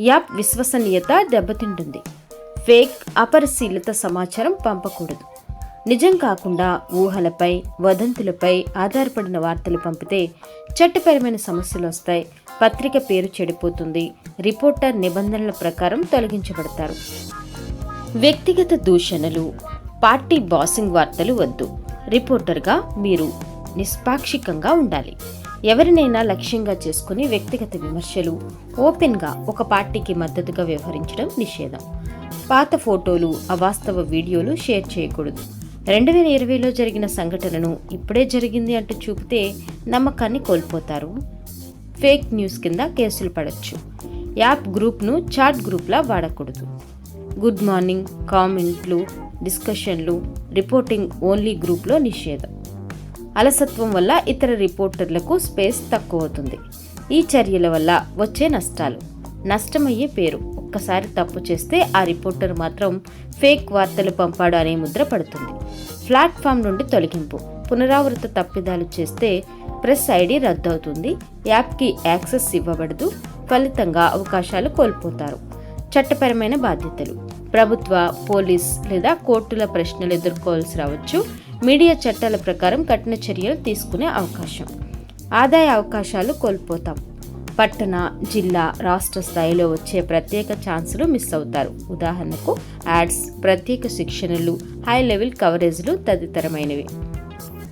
App విశ్వసనీయత దెబ్బతింటుంది. Fake అపరిశీలిత సమాచారం పంపకూడదు. నిజం కాకుండా ఊహలపై వదంతులపై ఆధారపడిన వార్తలు పంపితే చట్టపరమైన సమస్యలు వస్తాయి. పత్రిక పేరు చెడిపోతుంది. రిపోర్టర్ నిబంధనల ప్రకారం తొలగించబడతారు. వ్యక్తిగత దూషణలు పార్టీ బాసింగ్ వార్తలు వద్దు. రిపోర్టర్గా మీరు నిష్పాక్షికంగా ఉండాలి. ఎవరినైనా లక్ష్యంగా చేసుకుని వ్యక్తిగత విమర్శలు ఓపెన్గా ఒక పార్టీకి మద్దతుగా వ్యవహరించడం నిషేధం. పాత ఫోటోలు అవాస్తవ వీడియోలు షేర్ చేయకూడదు. రెండు వేల ఇరవైలో జరిగిన సంఘటనను ఇప్పుడే జరిగింది అంటూ చూపితే నమ్మకాన్ని కోల్పోతారు. ఫేక్ న్యూస్ కింద కేసులు పడవచ్చు యాప్ గ్రూప్ను చాట్ గ్రూప్లా వాడకూడదు. గుడ్ మార్నింగ్ కామెంట్లు డిస్కషన్లు రిపోర్టింగ్ ఓన్లీ గ్రూప్లో నిషేధం. అలసత్వం వల్ల ఇతర రిపోర్టర్లకు స్పేస్ తక్కువ అవుతుంది ఈ చర్యల వల్ల వచ్చే నష్టాలు. నష్టమయ్యే పేరు. ఒక్కసారి తప్పు చేస్తే ఆ రిపోర్టర్ మాత్రం ఫేక్ వార్తలు పంపాడు అనే ముద్ర పడుతుంది. ప్లాట్ఫామ్ నుండి తొలగింపు. పునరావృత తప్పిదాలు చేస్తే ప్రెస్ ఐడి రద్దవుతుంది. యాప్కి యాక్సెస్ ఇవ్వబడదు. ఫలితంగా అవకాశాలు కోల్పోతారు. చట్టపరమైన బాధ్యతలు. ప్రభుత్వ పోలీస్ లేదా కోర్టుల ప్రశ్నలు ఎదుర్కోవాల్సి రావచ్చు. మీడియా చట్టాల ప్రకారం కఠిన చర్యలు తీసుకునే అవకాశం. ఆదాయ అవకాశాలు కోల్పోతాం. పట్టణ జిల్లా రాష్ట్ర స్థాయిలో వచ్చే ప్రత్యేక ఛాన్సులు మిస్ అవుతారు. ఉదాహరణకు యాడ్స్ ప్రత్యేక శిక్షణలు హై లెవెల్ కవరేజ్లు తదితరమైనవి.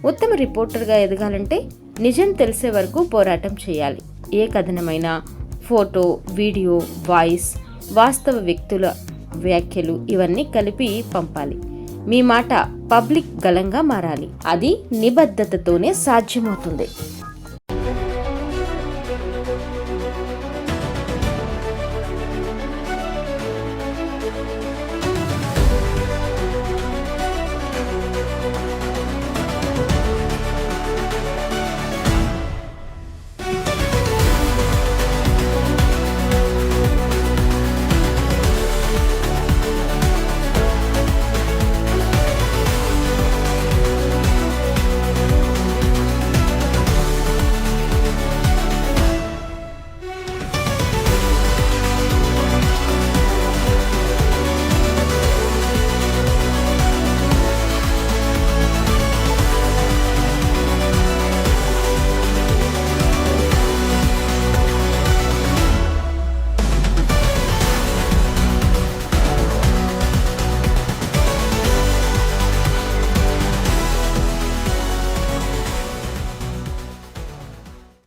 ఉత్తమ రిపోర్టర్గా ఎదగాలంటే నిజం తెలిసే వరకు పోరాటం చేయాలి. ఏ కథనమైనా ఫోటో వీడియో వాయిస్ వాస్తవ వ్యక్తుల వ్యాఖ్యలు ఇవన్నీ కలిపి పంపాలి. మీ మాట పబ్లిక్ గలంగా మారాలి. అది నిబద్ధతతోనే సాధ్యమవుతుంది.